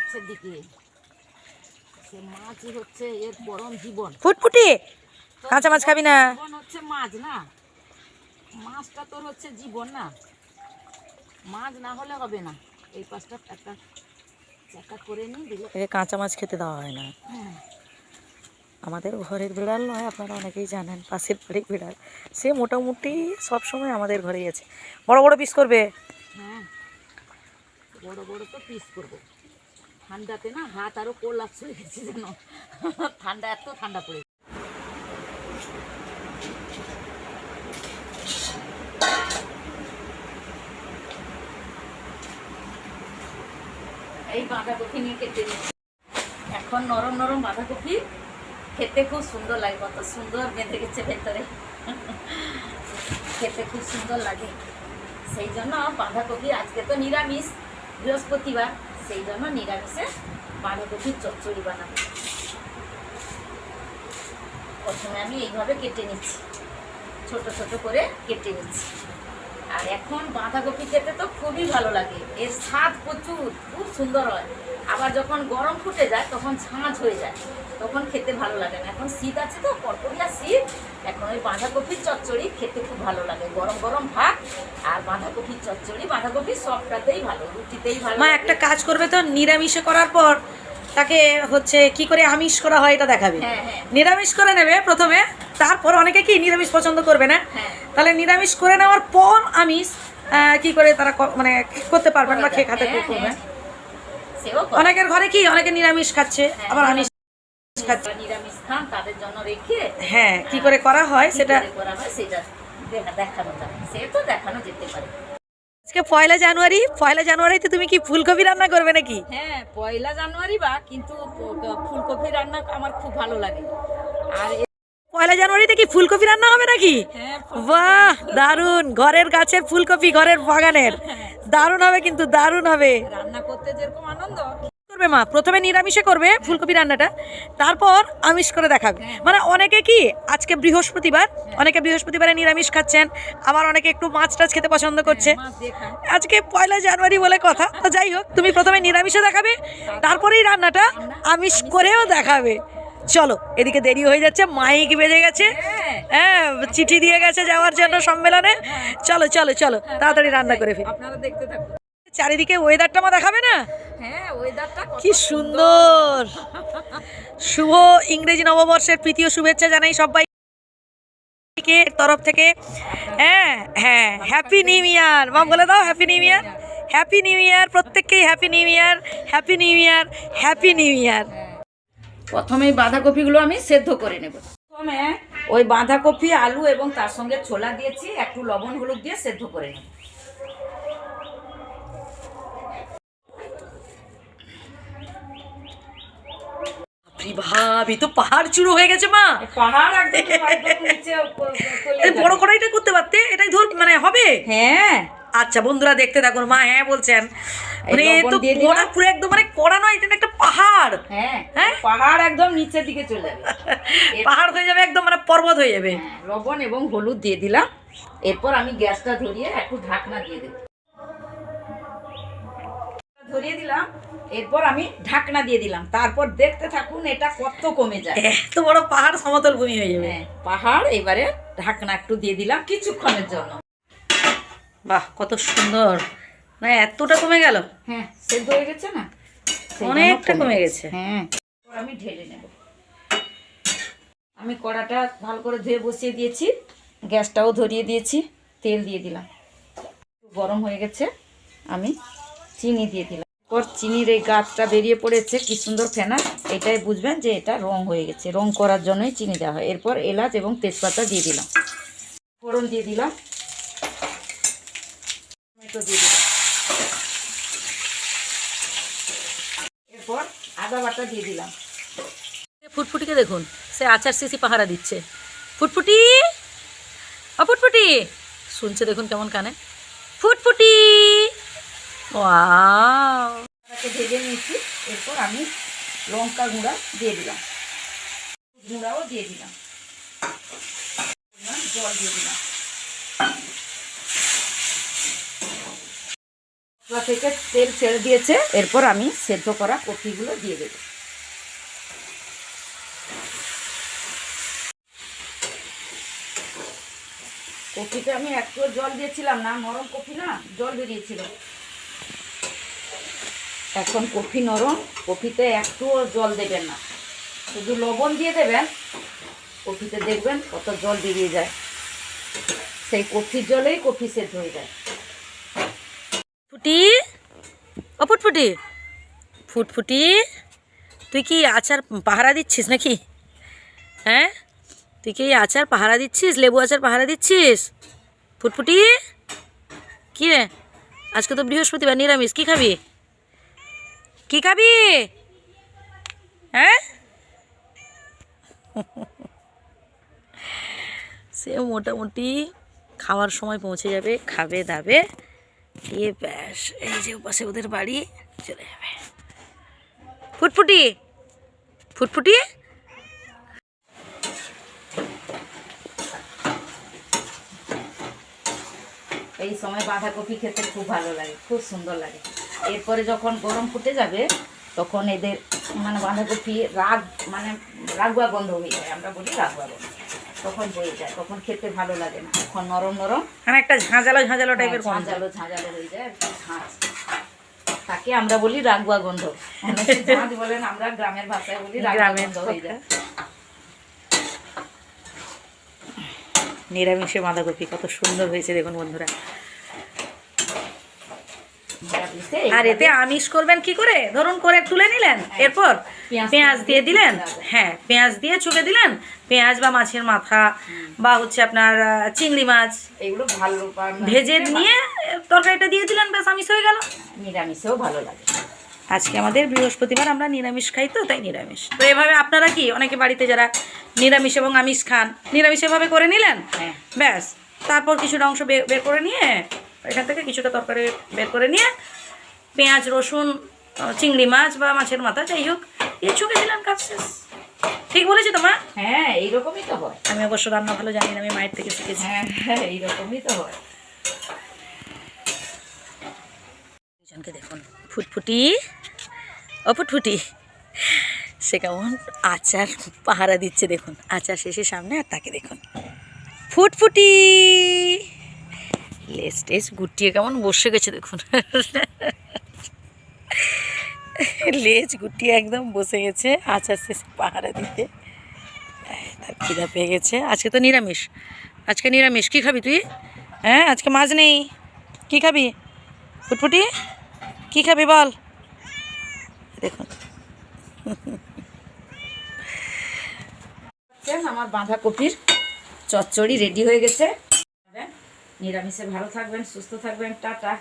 মাছের দিকে। সে মাছই হচ্ছে এর পরম জীবন। ফুটফুটি! কাঁচা মাছ খাবি না। জীবন হচ্ছে মাছ না? মাছটা তোর হচ্ছে জীবন না? মাছ না হলে হবে না। এই পাঁচটা একটা চাকা করে নিয়ে দিলে। কাঁচা মাছ খেতে দেওয়া হয় না। হ্যাঁ, আমাদের ঘরের বিড়াল নয় আপনারা অনেকেই জানেন পাশের বাড়ির বিড়াল। সে মোটামুটি সব সময় আমাদের ঘরেই আছে। বড় বড় পিস করবে? হ্যাঁ। বড় বড় তো পিস করব। ঠান্ডাতে না হাত আরও কোলাপস হয়ে গেছে যেন। ঠান্ডা, এত ঠান্ডা পড়ে এই বাঁধাকপি নিয়ে কেটে এখন নরম নরম বাঁধাকপি খেতে খুব সুন্দর লাগে, কত সুন্দর বেঁধে গেছে ভেতরে। খেতে খুব সুন্দর লাগে। সেই জন্য বাঁধাকপি আজকে তো নিরামিষ, বৃহস্পতিবার। সেই জন্য নিরামিষে বাঁধাকপির চচ্চড়ি বানাবো। প্রথমে আমি এইভাবে কেটে নিচ্ছি। ছোট ছোট করে কেটে নিচ্ছি। আর এখন বাঁধাকপি খেতে তো খুবই ভালো লাগে। এর স্বাদ প্রচুর খুব সুন্দর হয়। আবার যখন গরম ফুটে যায় তখন ঝাঁঝ হয়ে যায়। তখন খেতে ভালো লাগে না। এখন শীত আছে তো কটকরিয়া শীত। এখন ওই বাঁধাকপির চচ্চড়ি খেতে খুব ভালো লাগে। গরম গরম ভাত আর বাঁধাকপির চচ্চড়ি। বাঁধাকপি সবটাতেই ভালো রুটিতেই ভালো। মা একটা কাজ করবে তো নিরামিষে করার পর তাকে হচ্ছে কি করে আমিষ করা হয় এটা দেখাবে। হ্যাঁ হ্যাঁ। নিরামিষ করে নেবে প্রথমে। তারপর অনেকে কি নিরামিষ পছন্দ করবে না? হ্যাঁ। তাহলে নিরামিষ করে নেওয়ার পর আমিষ কি করে তারা মানে করতে পারবেন বা খেয়ে খাতে হ্যাঁ, করবেন হ্যাঁ। করে। অনেকের ঘরে কি অনেকে নিরামিষ খাচ্ছে হ্যাঁ, আবার আমিষ খাচ্ছে। নিরামিষ খান তাদের জন্য রেখে হ্যাঁ কি করে করা হয় সেটা করা হয় সেটা দেখানো যায় সে তো দেখানো যেতে পারে। আজকে পয়লা জানুয়ারি পয়লা জানুয়ারিতে তুমি কি ফুলকপি রান্না করবে নাকি? হ্যাঁ পয়লা জানুয়ারি বা কিন্তু ফুলকপি রান্না আমার খুব ভালো লাগে। আর পয়লা জানুয়ারিতে কি ফুলকপি রান্না হবে নাকি? হ্যাঁ বাহ দারুণ ঘরের গাছের ফুলকপি ঘরের বাগানের। দারুণ হবে কিন্তু দারুণ হবে। রান্না করতে যেরকম আনন্দ। করবে মা? প্রথমে নিরামিষে করবে ফুলকপি রান্নাটা। তারপর আমিষ করে দেখাবে। মানে অনেকে কি আজকে বৃহস্পতিবার অনেকে বৃহস্পতিবারে নিরামিষ খাচ্ছেন আবার অনেকে একটু মাছ টাছ খেতে পছন্দ করছে। আজকে পয়লা জানুয়ারি বলে কথা। তো যাই হোক তুমি প্রথমে নিরামিষে দেখাবে তারপরেই রান্নাটা আমিষ করেও দেখাবে। চলো এদিকে দেরি হয়ে যাচ্ছে মাইক বেজে গেছে। হ্যাঁ চিঠি দিয়ে গেছে যাওয়ার জন্য সম্মেলনে। চলো চলো চলো তাড়াতাড়ি রান্না করে ফেলি। আপনারা দেখতে থাকুন। চারিদিকে ওয়েদারটা মা দেখাবে না? হ্যাঁ ওয়েদারটা কি সুন্দর! শুভ ইংরেজি নববর্ষের ও শুভেচ্ছা জানাই সবাইকে তরফ থেকে। হ্যাঁ হ্যাঁ হ্যাপি নিউ ইয়ার মা বলে দাও happy new year happy new year প্রত্যেককেই happy new year happy new year happy new year প্রথমে এই বাঁধাকপিগুলো আমি সেদ্ধ করে নেব। প্রথমে ওই বাঁধাকপি আলু এবং তার সঙ্গে ছোলা দিয়েছি একটু লবণ হলুদ দিয়ে সেদ্ধ করে নেব। ভাবি তো পাহাড় চুরো হয়ে গেছে মা। পাহাড় বড়। কড়াইটা করতে পারতে? এটাই ধর মানে হবে? হ্যাঁ। আচ্ছা বন্ধুরা দেখতে থাকুন মা হ্যাঁ বলছেন। মানে তো কড়া পুরো একদম মানে কড়া নয় এটা একটা পাহাড়। হ্যাঁ হ্যাঁ? পাহাড় একদম নিচের দিকে চলে যাবে। পাহাড় হয়ে যাবে একদম মানে পর্বত হয়ে যাবে। হ্যাঁ, লবণ এবং হলুদ দিয়ে দিলাম। এরপর আমি গ্যাসটা ধরিয়ে একটু ঢাকনা দিয়ে দেব। ধরিয়ে দিলাম এরপর আমি ঢাকনা দিয়ে দিলাম। তারপর দেখতে থাকুন এটা কত কমে যায়। এত বড় পাহাড় সমতল ভূমি হয়ে যাবে। হ্যাঁ পাহাড় এবারে ঢাকনা একটু দিয়ে দিলাম কিছুক্ষণের জন্য। বাহ কত সুন্দর। না এতটা কমে গেল? হ্যাঁ সেদ্ধ হয়ে গেছে না? অনেকটা কমে গেছে। হ্যাঁ আমি ঢেলে নেব। আমি কড়াটা ভালো করে ধুয়ে বসিয়ে দিয়েছি। গ্যাসটাও ধরিয়ে দিয়েছি। তেল দিয়ে দিলাম। গরম হয়ে গেছে। আমি চিনি দিয়ে দিলাম। এরপর চিনির এই গাছটা বেরিয়ে পড়েছে। কি সুন্দর ফেনা। এটাই বুঝবেন যে এটা রং হয়ে গেছে। রং করার জন্যই চিনি দেওয়া হয়। এরপর এলাচ এবং তেজপাতা দিয়ে দিলাম। ফোড়ন দিয়ে দিলাম। টমেটো দিয়ে দিলাম এরপর আদা বাটা দিয়ে দিলাম। ফুটফুটিকে দেখুন সে আচার সিসি পাহারা দিচ্ছে। ফুটফুটি! ও ফুটফুটি! শুনছে দেখুন কেমন কানে। ফুটফুটি! ওয়াও! ভেজে নিয়েছি এরপর আমি লঙ্কা গুঁড়া দিয়ে দিলাম। গুঁড়াও দিয়ে দিলাম। জল দিয়ে দিলাম। থেকে তেল ছেড়ে দিয়েছে, এরপর আমি সেদ্ধ করা কপিগুলো দিয়ে দেবো। কপিতে আমি একটু জল দিয়েছিলাম না, নরম কপি না, জল বেরিয়েছিল। এখন কফি নরম কফিতে একটুও জল দেবেন না। শুধু লবণ দিয়ে দেবেন কফিতে দেখবেন কত জল বেরিয়ে যায়। সেই কফির জলেই কফি সেদ্ধ হয়ে যায়। ফুটি ও ফুটফুটি। ফুটফুটি? তুই কি আচার পাহারা দিচ্ছিস নাকি? হ্যাঁ? তুই কি আচার পাহারা দিচ্ছিস? লেবু আচার পাহারা দিচ্ছিস? ফুটফুটি? কি রে? আজকে তো বৃহস্পতিবার, নিরামিষ, কী খাবি? কি খাবি? হ্যাঁ? সে মোটামুটি খাওয়ার সময় পৌঁছে যাবে, খাবে দাবে। ব্যাস, এই যে পাশে ওদের বাড়ি, চলে যাবে। ফুটফুটি ফুটফুটি? এই সময় বাঁধাকপি খেতে খুব ভালো লাগে, খুব সুন্দর লাগে। এরপরে যখন গরম ফুটে যাবে, তখন এদের মানে বাঁধাকপি রাগ মানে রাগুয়া গন্ধ হয়ে যায়, আমরা বলি রাগুয়া গন্ধ। তখন যায় তখন খেতে ভালো লাগে না তখন নরম নরম। মানে একটা ঝাঁঝালো ঝাঁঝালো টাইপের ঝাঁঝালো ঝাঁঝালো হয়ে যায় তাকে আমরা বলি রাগুয়া গন্ধ। ঝাঁঝ বলেন আমরা গ্রামের ভাষায় বলি গ্রামের গন্ধ হয়ে যায়। নিরামিষে বাঁধাকপি কত সুন্দর হয়েছে দেখুন বন্ধুরা। আর এতে আমিষ করবেন কি করে? ধরুন করে তুলে নিলেন এরপর পেঁয়াজ দিয়ে দিলেন হ্যাঁ পেঁয়াজ দিয়ে চুকে দিলেন পেঁয়াজ বা মাছের মাথা বা হচ্ছে আপনার চিংড়ি মাছ এগুলো ভালো ভেজে নিয়ে তরকারিটা দিয়ে দিলেন ব্যাস আমিষ হয়ে গেল। নিরামিষেও ভালো লাগে। আজকে আমাদের বৃহস্পতিবার আমরা নিরামিষ খাই তো তাই নিরামিষ। তো এভাবে আপনারা কি অনেকে বাড়িতে যারা নিরামিষ এবং আমিষ খান নিরামিষ এভাবে করে নিলেন? হ্যাঁ। ব্যাস তারপর কিছুটা অংশ বের করে নিয়ে এখান থেকে কিছুটা তরকারি বের করে নিয়ে পেঁয়াজ রসুন চিংড়ি মাছ বা মাছের মাথা যাই হোক দিয়ে চুকে দিলাম কাজ শেষ। ঠিক বলেছি তো মা? হ্যাঁ এইরকমই তো হয়। আমি অবশ্য রান্না ভালো জানি না আমি মায়ের থেকে শিখেছি। হ্যাঁ হ্যাঁ এইরকমই তো হয়। দেখুন ফুটফুটি ও ফুটফুটি সে কেমন আচার পাহারা দিচ্ছে দেখুন আচার শেষে সামনে আর তাকে দেখুন। ফুটফুটি! লেস টেস গুটিয়ে কেমন বসে গেছে দেখুন। লেজ গুটিয়ে একদম বসে গেছে আচার শেষে পাহারা এই, তার খিদা পেয়ে গেছে। আজকে তো নিরামিষ। আজকে নিরামিষ। কী খাবি তুই? হ্যাঁ আজকে মাছ নেই। কী খাবি? ফুটফুটি? কী খাবি বল? দেখুন। আমার বাঁধাকপির চচ্চড়ি রেডি হয়ে গেছে। নিরামিষে ভালো থাকবেন সুস্থ থাকবেন টাটা।